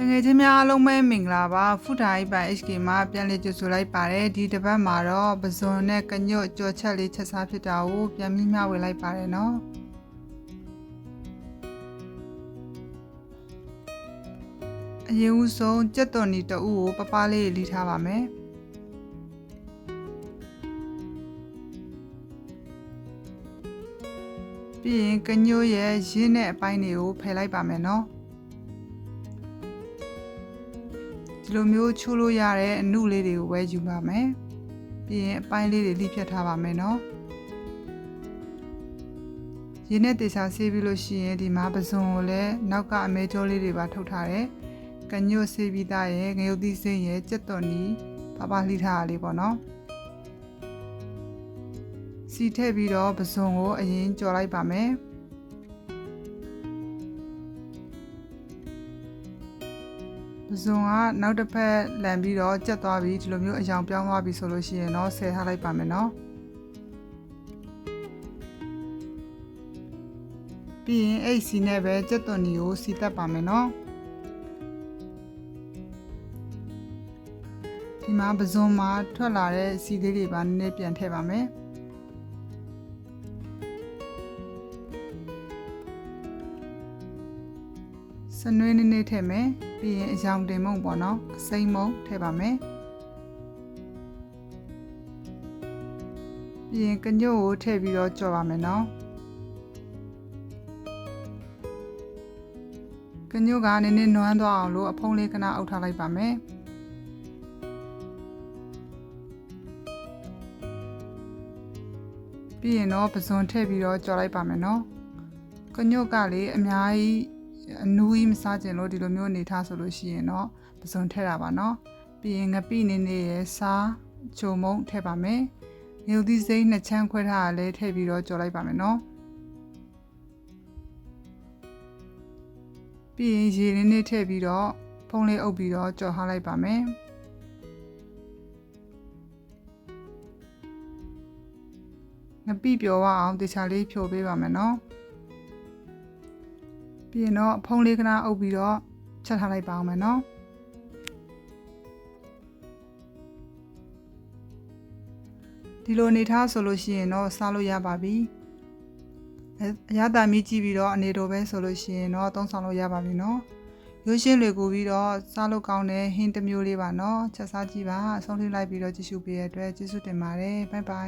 တကယ်ချင်းများအားလုံးပဲမင်္ဂလာပါဖူတာအိပိုင် HK မှာပြန်လည်ကြိုဆိုလိုက်ပါတယ်ဒီတစ်ပတ်မှာတော့ပဇွန်နဲ့ကညွတ်ကြော်ချက်လေးချက်စားဖြစ်တာကိုပြန်ပြီးမျှဝေလိုက်ပါတယ်နော်အရင်ဦးဆုံးကြက်တော်နီတအုပ်ကိုပပလေးလိထားပါမယ်ပြီးရင်ကညွတ်ရဲ့ရင်းတဲ့အပိုင်းတွေကိုဖယ်လိုက်ပါမယ်နော် ဒီလိုမျိုးချိုးလို့ရတဲ့အနုလေးတွေကိုဝဲယူပါမယ်ပြီးရင်အပိုင်းလေးတွေလိဖြတ်ထားပါမယ်နော်ရင်းနဲ့တေချာဆေးပြီးလို့ရှိရင်ဒီမှာပစုံကိုလည်းနောက်ကအမဲကြောလေးတွေပါထုတ်ထားတယ်ကညွတ်ဆေးပြီးသားရဲ့ငရုတ်သီးစိမ့်ရဲ့ကြက်တော်နီပပလှိထားတာလေးပေါ့နော်စီထည့်ပြီးတော့ပစုံကိုအရင်ကြော်လိုက်ပါမယ် ပဇွန်ကနောက်တစ်ဖက်လန်ပြီးတော့ကြက်သွားပြီးဒီလိုမျိုးအယောင်ပြောင်းသွားပြီဆိုလို့ရှိရင်တော့ဆယ်ထားလိုက်ပါမယ်နော်ပြီးရင်အဲ့စီနဲ့ပဲကြက်သွန်နီကိုစီတက်ပါမယ်နော်ဒီမှာပဇွန်မှာထွက်လာတဲ့စီလေးတွေပါနည်းနည်းပြန်ထည့်ပါမယ် စနွေးနည်းနည်းထည့်မယ်ပြီးရင်အယောင်တင်မုံပေါ့နော်အစိမ့်မုံထည့်ပါမယ်ပြီးရင်ကညို့ကိုထည့်ပြီးတော့ကြော်ပါမယ်နော်ကညို့ကနည်းနည်းနွမ်းသွားအောင်လို့အဖုံးလေးခဏအုပ်ထားလိုက်ပါမယ်ပြီးရင်တော့ပဇွန်ထည့်ပြီးတော့ကြော်လိုက်ပါမယ်နော်ကညို့ကလေအများကြီး အနူးကြီးမစားကျင်လို့ဒီလိုမျိုးအနေထားဆိုလို့ရှိရင်တော့ပစုံထည့်တာပါနော်ပြီးရင်ငပိနေနေရယ်စားချုံမုံထည့်ပါမယ်မြူသီးစိမ့်နှစ်ချမ်းခွဲထားတာလည်းထည့်ပြီးတော့ကြော်လိုက်ပါမယ်နော်ပြီးရင်ရေနည်းနည်းထည့်ပြီးတော့ဖုံးလေးအုပ်ပြီးတော့ကြော်ဟလိုက်ပါမယ်ငပိပြောရအောင်တခြားလေးဖြိုပေးပါမယ်နော် ပြီးရင်တော့ဖုံးလေးကနာအုပ်ပြီးတော့ချက်ထားလိုက်ပါအောင်မယ်နော်ဒီလိုအနေထားဆိုလို့ရှိရင်တော့စားလို့ရပါပြီအအရသာမီးကြည့်ပြီးတော့အနေတော်ပဲဆိုလို့ရှိရင်တော့သုံးဆောင်လို့ရပါပြီနော်ရိုးရှင်းလွယ်ကူပြီးတော့စားလို့ကောင်းတဲ့ဟင်းတစ်မျိုးလေးပါနော်ချက်စားကြည့်ပါအဆုံးထိလိုက်ပြီးတော့ကြည့်ရှုပေးရတဲ့အတွက်ကျေးဇူးတင်ပါတယ်ဘိုင်ဘိုင်